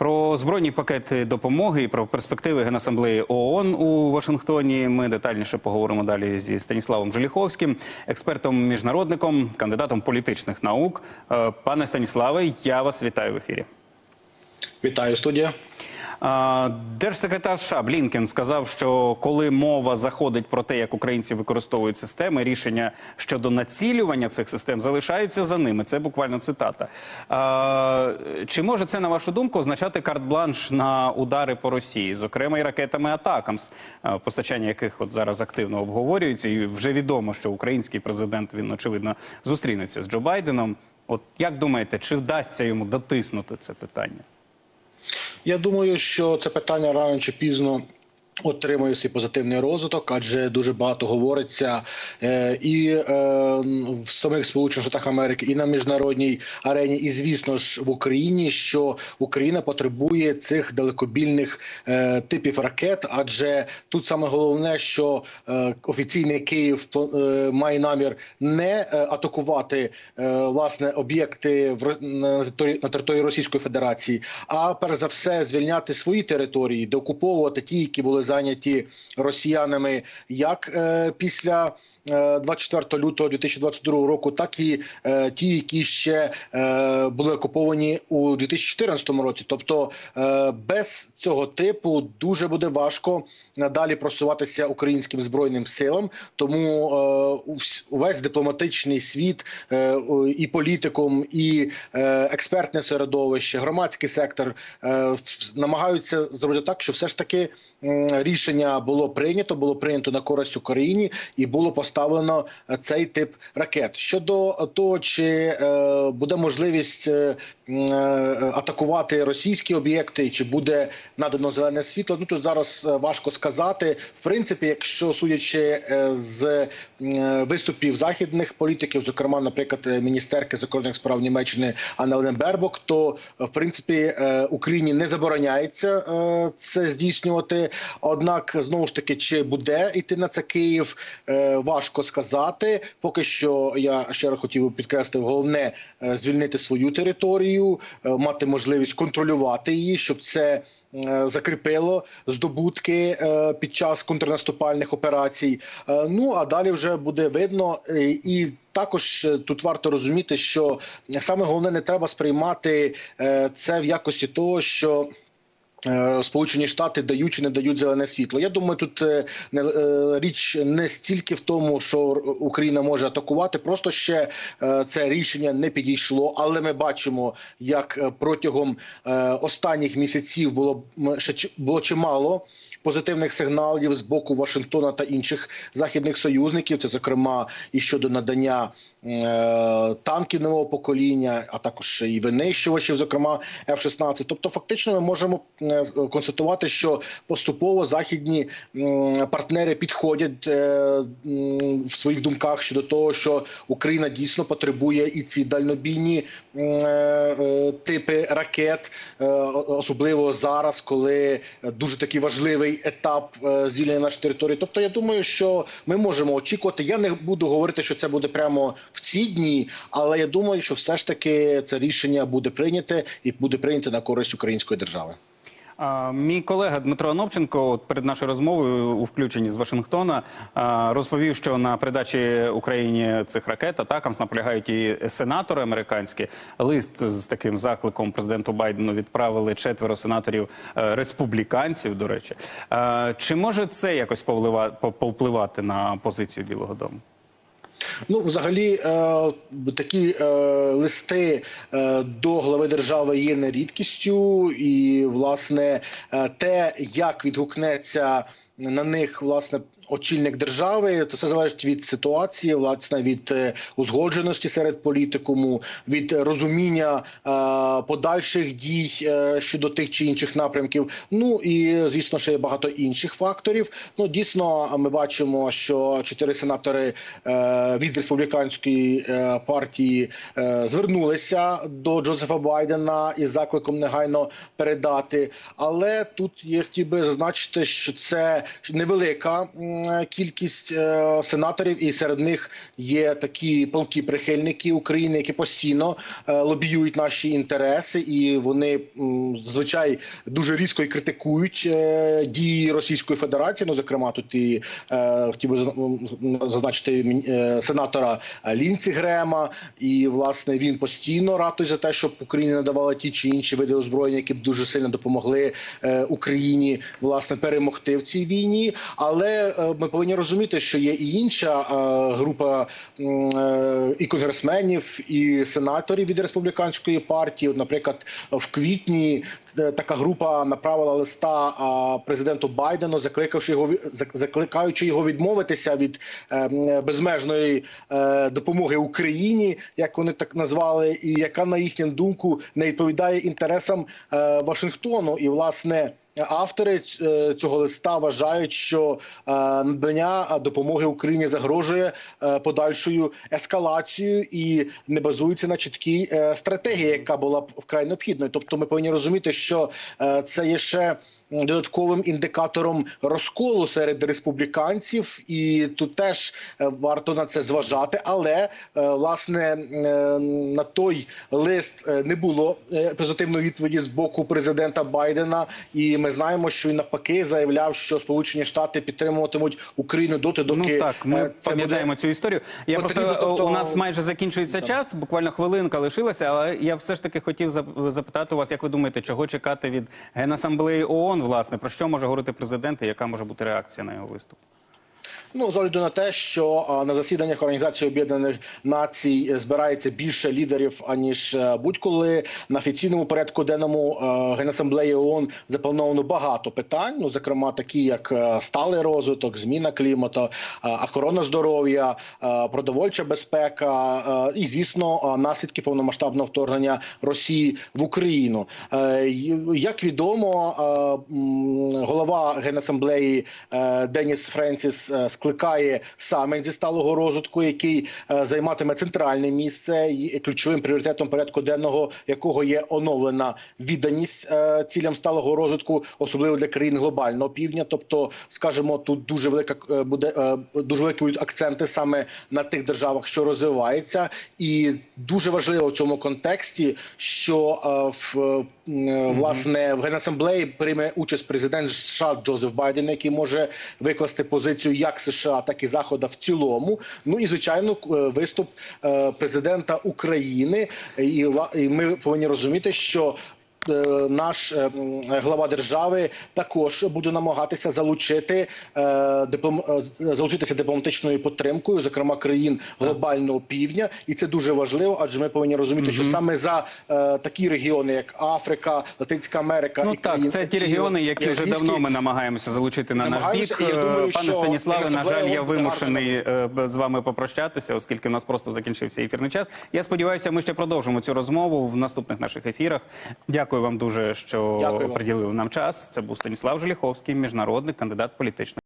Про збройні пакети допомоги і про перспективи Генасамблеї ООН у Вашингтоні. Ми детальніше поговоримо далі зі Станіславом Желіховським, експертом міжнародником, кандидатом політичних наук. Е, Пане Станіславе, я вас вітаю в ефірі. Вітаю студія. Держсекретар США Блінкен сказав, що коли мова заходить про те, як українці використовують системи, рішення щодо націлювання цих систем залишаються за ними. Це буквально цитата. Чи може це, на вашу думку, означати карт-бланш на удари по Росії, зокрема і ракетами Атакамс, постачання яких от зараз активно обговорюється, і вже відомо, що український президент він очевидно зустрінеться з Джо Байденом. От як думаєте, чи вдасться йому дотиснути це питання? Я думаю, що це питання рано чи пізно. Отримує свій позитивний розвиток, адже дуже багато говориться е, і е, в самих Сполучених Штатах Америки, і на міжнародній арені, і звісно ж в Україні, що Україна потребує цих далекобільних е, типів ракет. Адже тут саме головне, що е, офіційний Київ е, має намір не е, атакувати е, власне об'єкти в на на території Російської Федерації, а перш за все звільняти свої території, деокуповувати ті, які були зайняті росіянами, як е, після е, 24 лютого 2022 року, так і е, ті, які ще е, були окуповані у 2014 році. Тобто е, без цього типу дуже буде важко надалі просуватися українським збройним силам. Тому е, увесь дипломатичний світ е, і політикум, і е, експертне середовище, громадський сектор е, намагаються зробити так, що все ж таки рішення було прийнято, було прийнято на користь Україні і було поставлено е, цей тип ракет. Щодо того, чи е, буде можливість е, атакувати російські об'єкти, чи буде надано зелене світло, ну тут зараз важко сказати. В принципі, якщо судячи з виступів західних політиків, зокрема, наприклад, міністерки закордонних справ Німеччини Анна Бербок, то в принципі Україні не забороняється це здійснювати. Однак знову ж таки, чи буде йти на це Київ, е, важко сказати. Поки що я ще раз хотів підкреслити, головне е, звільнити свою територію, е, мати можливість контролювати її, щоб це закріпило здобутки під час контрнаступальних операцій. Ну а далі вже буде видно і. Також тут варто розуміти, що саме головне не треба сприймати це в якості того, що Сполучені Штати дають чи не дають зелене світло. Я думаю, тут е, не е, річ не стільки в тому, що Україна може атакувати, просто ще е, це рішення не підійшло. Але ми бачимо, як е, протягом е, останніх місяців було ще було чимало позитивних сигналів з боку Вашингтона та інших західних союзників. Це зокрема і щодо надання е, танків нового покоління, а також і винищувачів, зокрема F-16. Тобто, фактично, ми можемо е, констатувати, що поступово західні партнери підходять е, в своїх думках щодо того, що Україна дійсно потребує і ці дальнобійні е, е, типи ракет, е, особливо зараз, коли дуже такий важливий етап е, звільнення нашої території. Тобто, я думаю, що ми можемо очікувати. Я не буду говорити, що це буде прямо в ці дні, але я думаю, що все ж таки це рішення буде прийняте і буде прийняте на користь української держави. Мій колега Дмитро Анопченко от перед нашою розмовою у включенні з Вашингтона розповів, що на передачі Україні цих ракет атакам наполягають і сенатори американські. Лист з таким закликом президенту Байдену відправили четверо сенаторів е, республіканців. До речі, чи може це якось повпливати на позицію Білого Дому? Ну, взагалі, е, такі е, листи е, до глави держави є не рідкістю, і власне те, як відгукнеться на них власне очільник держави, все залежить від ситуації, власне від е, узгодженості серед політикуму, від розуміння е, подальших дій е, щодо тих чи інших напрямків. Ну і звісно, ще є багато інших факторів. Ну дійсно, ми бачимо, що чотири сенатори від республіканської партії звернулися до Джозефа Байдена із закликом негайно передати. Але тут я хотів би зазначити, що це невелика кількість е, сенаторів, і серед них є такі полки прихильники України, які постійно е, лобіюють наші інтереси, і вони м, зазвичай дуже різко і критикують е, дії Російської Федерації. Ну, зокрема, тут і е, хотів би зазна- зазначити е, сенатора Лінці Грема, і власне він постійно ратує за те, щоб Україні надавала ті чи інші види озброєння, які б дуже сильно допомогли е, Україні власне перемогти в цій війні. Але е, ми повинні розуміти, що є і інша е, група е, і конгресменів, і сенаторів від республіканської партії. От, наприклад, в квітні е, така група направила листа президенту Байдену, закликавши його закликаючи його відмовитися від безмежної допомоги Україні, як вони так назвали, і яка на їхню думку не відповідає інтересам Вашингтону. І власне. Автори е, цього листа вважають, що е, надання допомоги Україні загрожує е, подальшою ескалацією і не базується на чіткій стратегії, яка була б вкрай необхідною. Тобто, ми повинні розуміти, що це є ще додатковим індикатором розколу серед республіканців, і тут теж варто на це зважати. Але власне на той лист не було позитивної відповіді з боку президента Байдена, і ми знаємо, що він навпаки заявляв, що Сполучені Штати підтримуватимуть Україну доти, доки Ну так, ми е, пам'ятаємо буде цю історію. Я потрібно, просто тобто- у нас майже закінчується час, буквально хвилинка лишилася, але я все ж таки хотів запитати у вас, як ви думаєте, чого чекати від Генасамблеї ООН, власне, про що може говорити президент і яка може бути реакція на його виступ? Ну, з огляду на те, що на засіданнях Організації Об'єднаних Націй збирається більше лідерів аніж е, будь-коли на офіційному порядку денному е, Генасамблеї ООН заплановано багато питань. Ну, зокрема, такі як е, сталий розвиток, зміна клімату, е, охорона здоров'я, е, продовольча безпека е, і, звісно, е, наслідки повномасштабного вторгнення Росії в Україну. Е, Як відомо, е, голова Генасамблеї е, Деніс Френсіс е, скликає саміт зі сталого розвитку, який е, займатиме центральне місце і ключовим пріоритетом порядку денного якого є оновлена відданість е, цілям сталого розвитку, особливо для країн глобального півдня. Тобто, скажімо, тут дуже велика е, буде дуже великі будуть акценти саме на тих державах, що розвиваються, і дуже важливо в цьому контексті, що в власне в генасамблеї прийме участь президент США Джозеф Байден, який може викласти позицію як США, так і Заходу в цілому. Ну і звичайно, е, виступ е, президента України. І ми повинні розуміти, що. Е, Наш е, глава держави також буде намагатися залучити е, диплом залучитися дипломатичною підтримкою, зокрема країн глобального півдня, і це дуже важливо, адже ми повинні розуміти, що саме за такі регіони, як Африка, Латинська Америка, Ну і так, країни це ті регіони, які вже давно ми намагаємося залучити на наш бік. і я думаю, Пане Станіславе, на жаль, я вимушений з вами попрощатися, оскільки у нас просто закінчився ефірний час. Я сподіваюся, ми ще продовжимо цю розмову в наступних наших ефірах. Дякую вам дуже, що Дякую приділили нам час. Це був Станіслав Желіховський, міжнародний кандидат політичних.